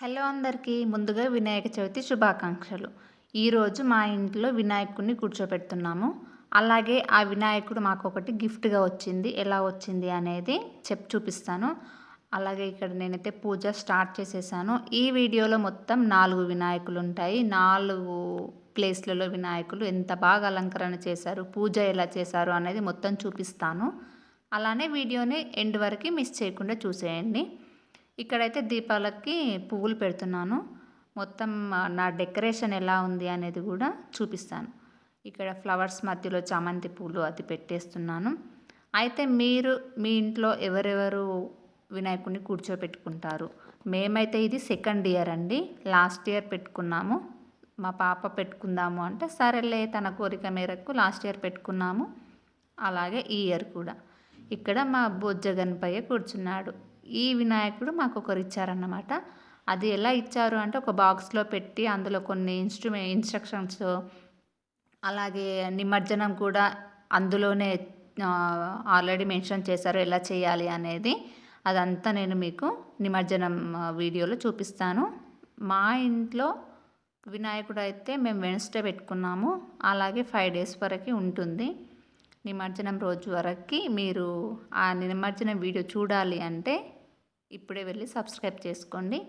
Hello అందరికీ ముందుగా వినాయక చవితి శుభాకాంక్షలు. ఈరోజు మా ఇంట్లో వినాయకుడిని కూర్చోబెడుతున్నాము అలాగే ఆ వినాయకుడు మాకు ఒకటి గిఫ్ట్గా వచ్చింది. ఎలా వచ్చింది అనేది చెప్ చూపిస్తాను. అలాగే ఇక్కడ నేనైతే పూజ స్టార్ట్ చేసేసాను. ఈ వీడియోలో మొత్తం నాలుగు వినాయకులు ఉంటాయి నాలుగు ప్లేస్లలో వినాయకులు ఎంత బాగా అలంకరణ చేశారు పూజ ఎలా చేశారు అనేది మొత్తం చూపిస్తాను. అలానే వీడియోని ఎండ్ వరకు మిస్ చేయకుండా చూసేయండి. ఇక్కడైతే దీపాలకి పువ్వులు పెడుతున్నాను. మొత్తం నా డెకరేషన్ ఎలా ఉంది అనేది కూడా చూపిస్తాను. ఇక్కడ ఫ్లవర్స్ మధ్యలో చామంతి పూలు అది పెట్టేస్తున్నాను. అయితే మీరు మీ ఇంట్లో ఎవరెవరు వినాయకుడిని కూర్చోపెట్టుకుంటారు? మేమైతే ఇది సెకండ్ ఇయర్ అండి. లాస్ట్ ఇయర్ పెట్టుకున్నాము. మా పాప పెట్టుకుందాము అంటే సరేలే తన కోరిక మేరకు లాస్ట్ ఇయర్ పెట్టుకున్నాము. అలాగే ఈ ఇయర్ కూడా. ఇక్కడ మా బొజ్జ గణపయ్య కూర్చున్నాడు. ఈ వినాయకుడు మాకు ఒకరు ఇచ్చారన్నమాట అది ఎలా ఇచ్చారు అంటే ఒక బాక్స్లో పెట్టి అందులో కొన్ని ఇన్స్ట్రుమె ఇన్స్ట్రక్షన్స్ అలాగే నిమజ్జనం కూడా అందులోనే ఆల్రెడీ మెన్షన్ చేశారు ఎలా చేయాలి అనేది. అదంతా నేను మీకు నిమజ్జనం వీడియోలో చూపిస్తాను. మా ఇంట్లో వినాయకుడు అయితే మేము వెన్స్డే పెట్టుకున్నాము. అలాగే ఫైవ్ డేస్ వరకు ఉంటుంది. నిమజ్జనం రోజు వరకు మీరు ఆ నిమజ్జనం వీడియో చూడాలి అంటే ఇప్పుడే వెళ్ళి సబ్స్క్రైబ్ చేసుకోండి.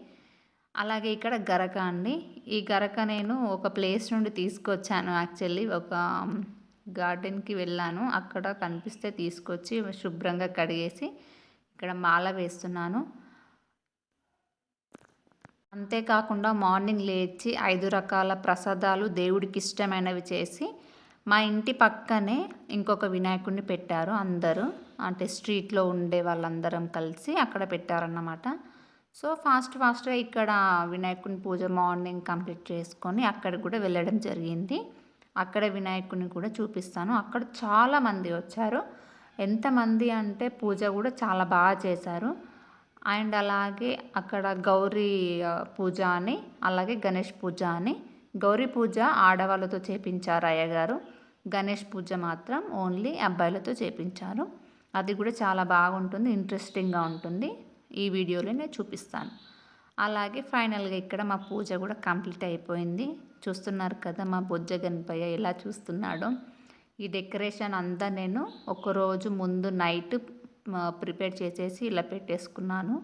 అలాగే ఇక్కడ గరక అండి. ఈ గరక నేను ఒక ప్లేస్ నుండి తీసుకొచ్చాను యాక్చువల్లీ. ఒక గార్డెన్కి వెళ్ళాను. అక్కడ కనిపిస్తే తీసుకొచ్చి శుభ్రంగా కడిగేసి ఇక్కడ మాల వేస్తున్నాను. అంతేకాకుండా మార్నింగ్ లేచి ఐదు రకాల ప్రసాదాలు దేవుడికి ఇష్టమైనవి చేసి మా ఇంటి పక్కనే ఇంకొక వినాయకుడిని పెట్టారు అందరూ. అంటే స్ట్రీట్లో ఉండే వాళ్ళందరం కలిసి అక్కడ పెట్టారన్నమాట. సో ఫాస్ట్ ఫాస్ట్గా ఇక్కడ వినాయకుని పూజ మార్నింగ్ కంప్లీట్ చేసుకొని అక్కడికి కూడా వెళ్ళడం జరిగింది. అక్కడ వినాయకుడిని కూడా చూపిస్తాను. అక్కడ చాలామంది వచ్చారు. ఎంతమంది అంటే పూజ కూడా చాలా బాగా చేశారు. అండ్ అలాగే అక్కడ గౌరీ పూజ అని అలాగే గణేష్ పూజ అని గౌరీ పూజ ఆడవాళ్ళతో చేపించారు అయ్యగారు. గణేష్ పూజ మాత్రం ఓన్లీ అబ్బాయిలతో చేపించారు. అది కూడా చాలా బాగుంటుంది ఇంట్రెస్టింగ్గా ఉంటుంది. ఈ వీడియోలో నేను చూపిస్తాను. అలాగే ఫైనల్గా ఇక్కడ మా పూజ కూడా కంప్లీట్ అయిపోయింది. చూస్తున్నారు కదా మా బొజ్జ గణపయ్య ఎలా చూస్తున్నాడో. ఈ డెకరేషన్ అంతా నేను ఒకరోజు ముందు నైట్ ప్రిపేర్ చేసేసి ఇలా పెట్టేసుకున్నాను.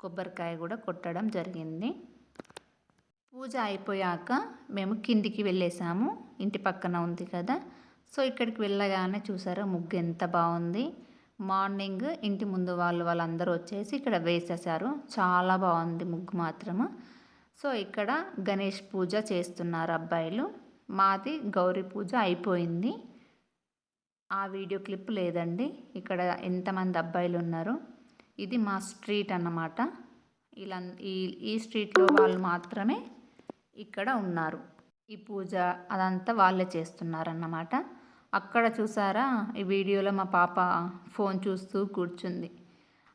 కొబ్బరికాయ కూడా కొట్టడం జరిగింది. పూజ అయిపోయాక మేము కిందికి వెళ్ళేసాము. ఇంటి పక్కన ఉంది కదా. సో ఇక్కడికి వెళ్ళగానే చూసారా ముగ్గు ఎంత బాగుంది. మార్నింగ్ ఇంటి ముందు వాళ్ళు వాళ్ళందరూ వచ్చేసి ఇక్కడ వేసేసారు. చాలా బాగుంది ముగ్గు మాత్రము. సో ఇక్కడ గణేష్ పూజ చేస్తున్నారు అబ్బాయిలు. మాది గౌరీ పూజ అయిపోయింది. ఆ వీడియో క్లిప్ లేదండి. ఇక్కడ ఎంతమంది అబ్బాయిలు ఉన్నారు. ఇది మా స్ట్రీట్ అన్నమాట. ఇలా ఈ ఈ స్ట్రీట్లో వాళ్ళు మాత్రమే ఇక్కడ ఉన్నారు. ఈ పూజ అదంతా వాళ్ళే చేస్తున్నారన్నమాట. అక్కడ చూసారా? ఈ వీడియోలో మా పాప ఫోన్ చూస్తూ కూర్చుంది.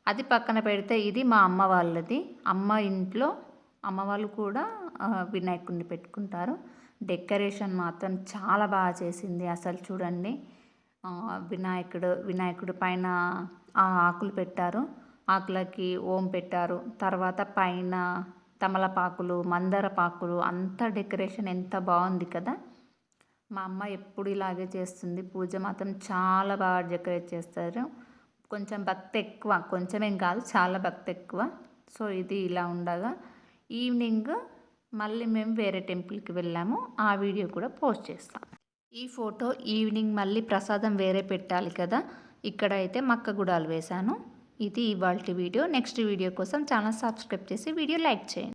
అది పక్కన పెడితే ఇది మా అమ్మ వాళ్ళది. అమ్మ ఇంట్లో అమ్మ వాళ్ళు కూడా వినాయకుడిని పెట్టుకుంటారు. డెకరేషన్ మాత్రం చాలా బాగా చేసింది అసలు చూడండి. వినాయకుడు వినాయకుడు పైన ఆ ఆకులు పెట్టారు. ఆకులకి ఓం పెట్టారు. తర్వాత పైన తమలపాకులు మందారపాకులు అంత డెకరేషన్ ఎంత బాగుంది కదా. మా అమ్మ ఎప్పుడు ఇలాగే చేస్తుంది. పూజ మాత్రం చాలా బాగా డెకరేట్ చేస్తారు. కొంచెం భక్తి ఎక్కువ. కొంచెమేం కాదు చాలా భక్తి ఎక్కువ. సో ఇది ఇలా ఉండగా ఈవినింగ్ మళ్ళీ మేము వేరే టెంపుల్కి వెళ్ళాము. ఆ వీడియో కూడా పోస్ట్ చేస్తాం. ఈ ఫోటో ఈవినింగ్ మళ్ళీ ప్రసాదం వేరే పెట్టాలి కదా. ఇక్కడ అయితే మక్క గుడాలు వేశాను. ఇది ఇవాళ వీడియో. నెక్స్ట్ వీడియో కోసం ఛానల్ సబ్స్క్రైబ్ చేసి వీడియో లైక్ చేయండి.